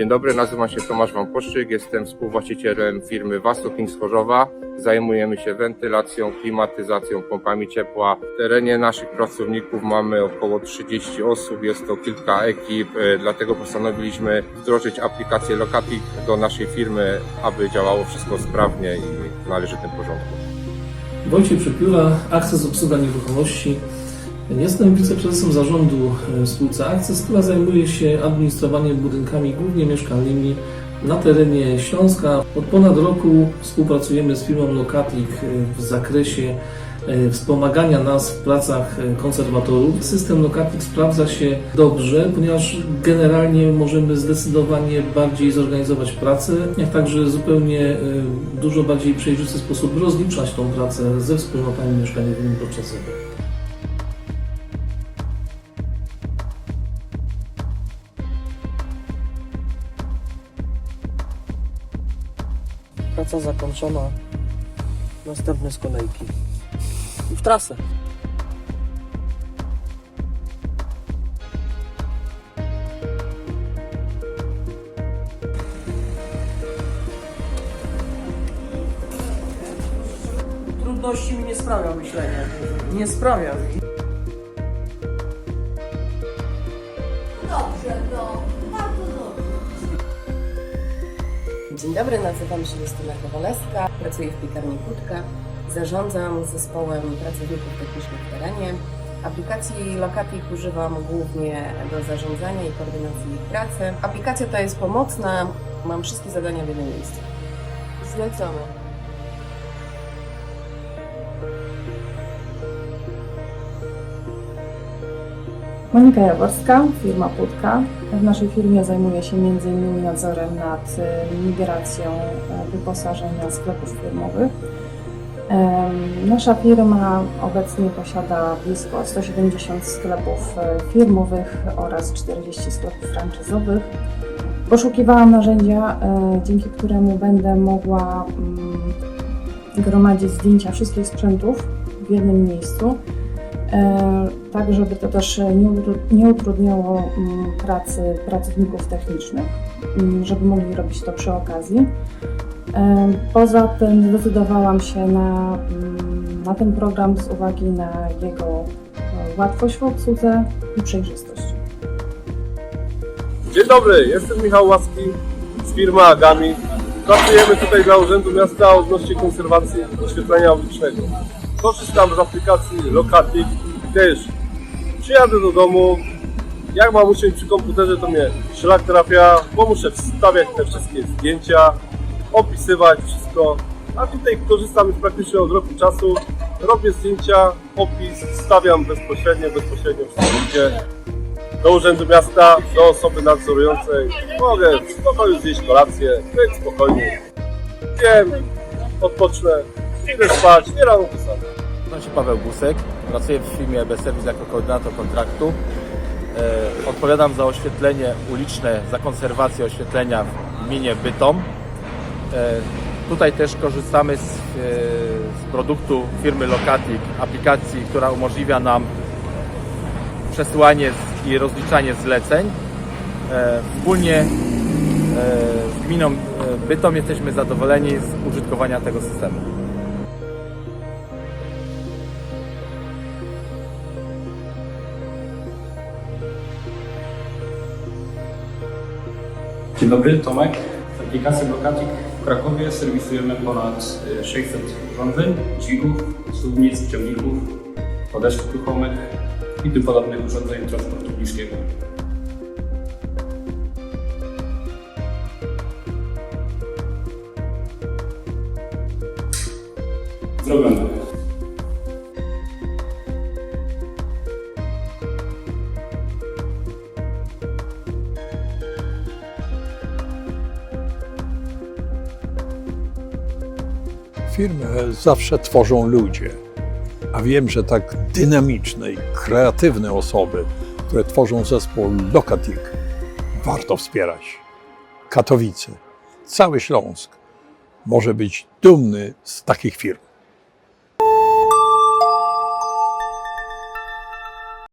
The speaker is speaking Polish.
Dzień dobry, nazywam się Tomasz Wamposzczyk, jestem współwłaścicielem firmy Wasokings Chorzowa. Zajmujemy się wentylacją, klimatyzacją, pompami ciepła. W terenie naszych pracowników mamy około 30 osób, jest to kilka ekip, e, dlatego postanowiliśmy wdrożyć aplikację Lokatik do naszej firmy, aby działało wszystko sprawnie i w należytym porządku. Wojciech Przepióra, Akces Obsługa Nieruchomości. Jestem wiceprezesem zarządu e, spółce Akces, która zajmuje się administrowaniem budynkami głównie mieszkalnymi na terenie Śląska. Od ponad roku współpracujemy z firmą Lokatik e, w zakresie e, wspomagania nas w pracach konserwatorów. System Lokatik sprawdza się dobrze, ponieważ generalnie możemy zdecydowanie bardziej zorganizować pracę, jak także zupełnie dużo bardziej przejrzysty sposób rozliczać tą pracę ze wspólnotami mieszkaniowymi podczas Praca zakończona. Następny z kolejki. I w trasę. Trudności mi nie sprawia myślenie. Nie sprawia mi. Dzień dobry, nazywam się Justyna Kowalewska, pracuję w piekarni Kutka, zarządzam zespołem pracowników technicznych w terenie. Aplikacji Lokatik używam głównie do zarządzania i koordynacji ich pracy. Aplikacja ta jest pomocna, mam wszystkie zadania w jednym miejscu. Zlecamy. Monika Jaworska, firma Płutka. W naszej firmie zajmuję się m.in. nadzorem nad y, migracją e, wyposażenia sklepów firmowych. Nasza firma obecnie posiada blisko 170 sklepów e, firmowych oraz 40 sklepów franczyzowych. Poszukiwałam narzędzia, e, dzięki któremu będę mogła mm, gromadzić zdjęcia wszystkich sprzętów w jednym miejscu. E, tak żeby to też nie, utru- nie utrudniało mm, pracy pracowników technicznych, mm, żeby mogli robić to przy okazji. E, Poza tym zdecydowałam się na, mm, na ten program z uwagi na jego e, łatwość w obsłudze i przejrzystość. Dzień dobry, jestem Michał Łaski z firmy Agami. Pracujemy tutaj dla Urzędu Miasta odnośnie konserwacji oświetlenia ulicznego. Korzystam z aplikacji Lokatik i też przyjadę do domu, jak mam usiąść przy komputerze, to mnie szlak trafia, bo muszę wstawiać te wszystkie zdjęcia, opisywać wszystko. A tutaj korzystam już praktycznie od roku czasu. Robię zdjęcia, opis, wstawiam bezpośrednio, bezpośrednio wszystko idzie do Urzędu Miasta, do osoby nadzorującej. Mogę w spokoju zjeść kolację, być spokojnie. Wiem, odpocznę, idę spać, nie rano wysadzę. Nazywam się Paweł Busek, pracuję w firmie EB Service jako koordynator kontraktu. E, Odpowiadam za oświetlenie uliczne, za konserwację oświetlenia w gminie Bytom. E, Tutaj też korzystamy z, e, z produktu firmy Lokatik, aplikacji, która umożliwia nam przesyłanie i rozliczanie zleceń. E, Wspólnie e, z gminą e, Bytom jesteśmy zadowoleni z użytkowania tego systemu. Dzień dobry, Tomek. Z aplikacji Blokatik w Krakowie serwisujemy ponad y, 600 urządzeń, dźwigów, suwnic, ciągników, podeszw ruchomych i tym podobnych urządzeń transportu bliskiego. Zrobione. Firmę zawsze tworzą ludzie, a wiem, że tak dynamiczne i kreatywne osoby, które tworzą zespół Lokatik, warto wspierać. Katowice, cały Śląsk może być dumny z takich firm.